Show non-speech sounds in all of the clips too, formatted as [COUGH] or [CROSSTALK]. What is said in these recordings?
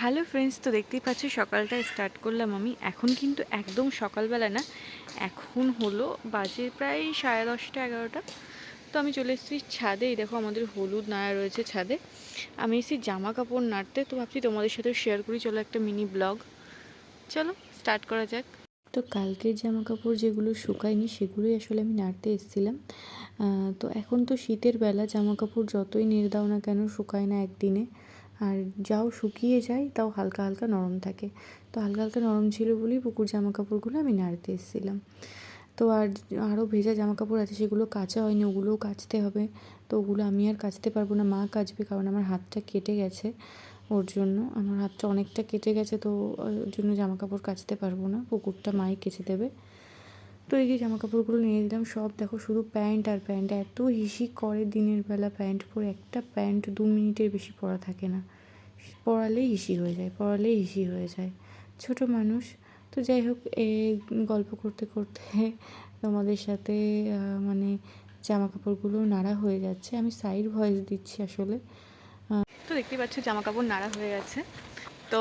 Hello friends তো দেখতেই পাচ্ছ সকালটা স্টার্ট করলাম আমি। এখন কিন্তু একদম সকালবেলা না, এখন হলো বাজে প্রায় সাড়ে দশটা, এগারোটা। তো আমি চলে এসেছি ছাদে। এই দেখো আমাদের হলুদ নাড়া রয়েছে ছাদে। আমি এসেছি জামা কাপড় নাড়তে। তো ভাবছি তোমাদের সাথে শেয়ার করি, চলো একটা মিনি ব্লগ চলো স্টার্ট করা যাক। তো কালকের জামা কাপড় যেগুলো শুকায়নি, সেগুলোই আসলে আমি নাড়তে এসেছিলাম। তো এখন তো শীতের বেলা, জামা কাপড় যতই নেড়ে দাও না কেন, শুকায় না একদিনে। আর যাও শুকিয়ে যায় তাও হালকা হালকা নরম থাকে। তো হালকা হালকা নরম ছিল বলেই পুকুর জামা কাপড়গুলো আমি নাড়তে এসেছিলাম। তো আর আরও ভেজা জামা কাপড় আছে, সেগুলো কাচা হয়নি, ওগুলোও কাচতে হবে। তো ওগুলো আমি আর কাচতে পারব না, মা কাচবে কারণ আমার হাতটা কেটে গেছে ওর জন্য। আমার হাতটা অনেকটা কেটে গেছে, তো ওর জন্য জামা কাপড় কাচতে পারব না, পুকুরটা মাই কেচে দেবে। তো এই যে জামা কাপড়গুলো নিয়ে দিলাম সব দেখো শুধু প্যান্ট আর প্যান্ট। এত হিসি করে দিনের বেলা প্যান্ট পরে, একটা প্যান্ট দু মিনিটের বেশি পরা থাকে না। পরালেই হিসি হয়ে যায়, পরালেই হিসি হয়ে যায়। ছোট মানুষ, তো যাই হোক, এ গল্প করতে করতে তোমাদের সাথে মানে জামা কাপড়গুলো নাড়া হয়ে যাচ্ছে। আমি সাইড ভয়েস দিচ্ছি আসলে। তো দেখতেই পাচ্ছ জামা কাপড় নাড়া হয়ে গেছে। তো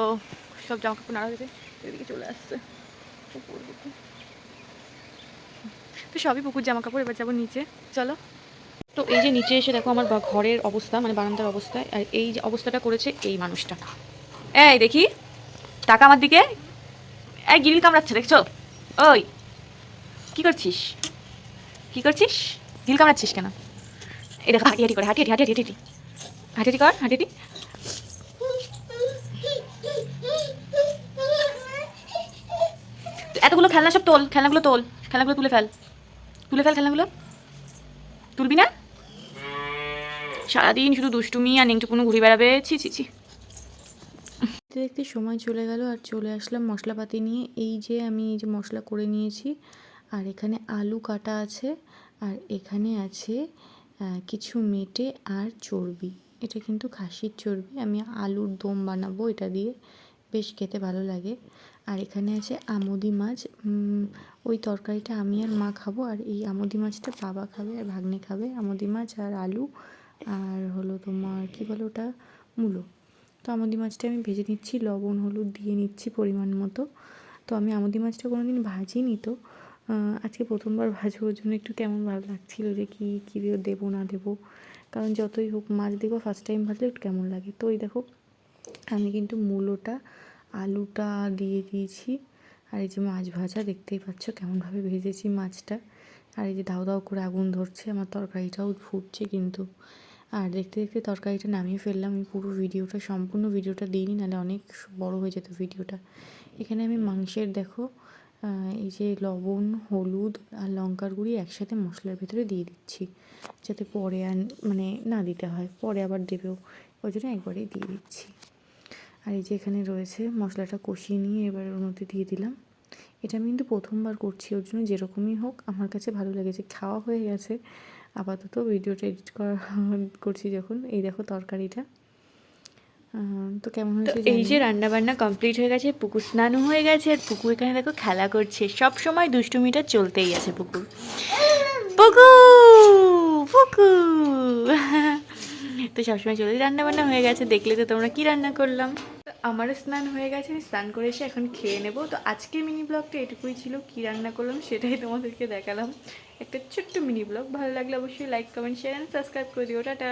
সব জামা কাপড় নাড়া হয়েছে এদিকে চলে আসছে। তো সবই পুকুর জামা কাপড় এবার যাব নিচে। চলো। তো এই যে নিচে এসে দেখো আমার ঘরের অবস্থা মানে বারান্দার অবস্থা, আর এই যে অবস্থাটা করেছে এই মানুষটা। এই দেখি, টাকা আমার দিকে? এই গিরিল কামড়াচ্ছে, দেখছ? ওই, কি করছিস? কি করছিস? গিল কামড়াচ্ছিস কেন? এই দেখো, হাঁটি হাঁটি করে, হাঁটি হাঁটি হাঁটি হাঁটি হাঁটি হাঁটি কর হাঁটি। এতগুলো খেলনা সব তোল, খেলনাগুলো তোল, খেলনাগুলো তুলে ফেল। তুলে ফেল খেলনাগুলো। তুলবি না? সারাদিন শুধু দুষ্টুমি আর নেংটুকুনো ঘুরে বেড়াবে। ছি ছি ছি। দেখতে দেখতে সময় চলে গেল আর চলে আসলাম মশলাপাতি নিয়ে। এই যে আমি এই যে মশলা করে নিয়েছি, আর এখানে আলু কাটা আছে, আর এখানে আছে কিছু মেটে আর চর্বি। এটা কিন্তু খাসির চর্বি। আমি আলুর দম বানাবো এটা দিয়ে। বেশ খেতে ভালো লাগে। আর এখানে আছে আমুদি মাছ। ওই তরকারিটা আমি আর মা খাব আর এই আমুদি মাছটা বাবা খাবে আর ভাগ্নে খাবে। আমুদি মাছ আর আলু আর হলো তোমার, কী বলো ওটা? মূলো। তো আমুদি মাছটা আমি ভেজে নিচ্ছি, লবণ, হলুদ দিয়ে নিচ্ছি পরিমাণ মতো। তো আমি আমুদি মাছটা কোনো দিন ভাজিনি তো। আজকে প্রথমবার ভাজবো, ওর জন্য একটু কেমন ভালো লাগছিল যে কী কী দিয়ে দেবো, না দেবো। কারণ যতই হোক মাছ দেখব ফার্স্ট টাইম ভাজলে একটু কেমন লাগে। তো এই দেখো, আমি কিন্তু মূলোটা আলুটা দিয়ে দিয়েছি। আর এই যে মাছ ভাজা, দেখতেই পাচ্ছ কেমনভাবে ভেজেছি মাছটা। আর এই যে দাও দাও করে আগুন ধরছে, আমার তরকারিটাও ফুটছে কিন্তু। আর দেখতে দেখতে তরকারিটা নামিয়ে ফেললাম, আমি পুরো ভিডিওটা, সম্পূর্ণ ভিডিওটা দিইনি, নাহলে অনেক বড় হয়ে যেত ভিডিওটা। এখানে আমি মাংসের, দেখো এই যে লবণ, হলুদ আর লঙ্কার গুঁড়ি একসাথে মশলার ভেতরে দিয়ে দিচ্ছি। যাতে পরে আর মানে না দিতে হয়, পরে আবার দেবেও। ওই জন্য একবারেই দিয়ে দিচ্ছি। আর এই যে এখানে রয়েছে মশলাটা কষিয়ে নিয়ে এবার ওর মধ্যে দিয়ে দিলাম। এটা আমি কিন্তু প্রথমবার করছি ওর জন্য যেরকমই হোক। আমার কাছে ভালো লেগেছে খাওয়া হয়ে গেছে। আপাতত ভিডিওটা এডিট করা [LAUGHS] করছি যখন। এই দেখো তরকারিটা। তো কেমন হয়েছে এই যে রান্না বান্না কমপ্লিট হয়ে গেছে পুকুর স্নানও হয়ে গেছে আর পুকুর এখানে দেখো খেলা করছে। সব সময় দুষ্টুমিটা চলতেই আছে পুকুর। পুকু পুকু [LAUGHS] তো সবসময় চলে রান্না বান্না হয়ে গেছে। দেখলে তো তোমরা কি রান্না করলাম? আমারও স্নান হয়ে গেছে, আমি স্নান করে এসে এখন খেয়ে নেব। তো আজকের মিনি ব্লগটা এটুকুই ছিল, কী রান্না করলাম সেটাই তোমাদেরকে দেখালাম। একটা ছোট্ট মিনি ব্লগ, ভালো লাগলে অবশ্যই like comment share and subscribe করে দিও, টাটা।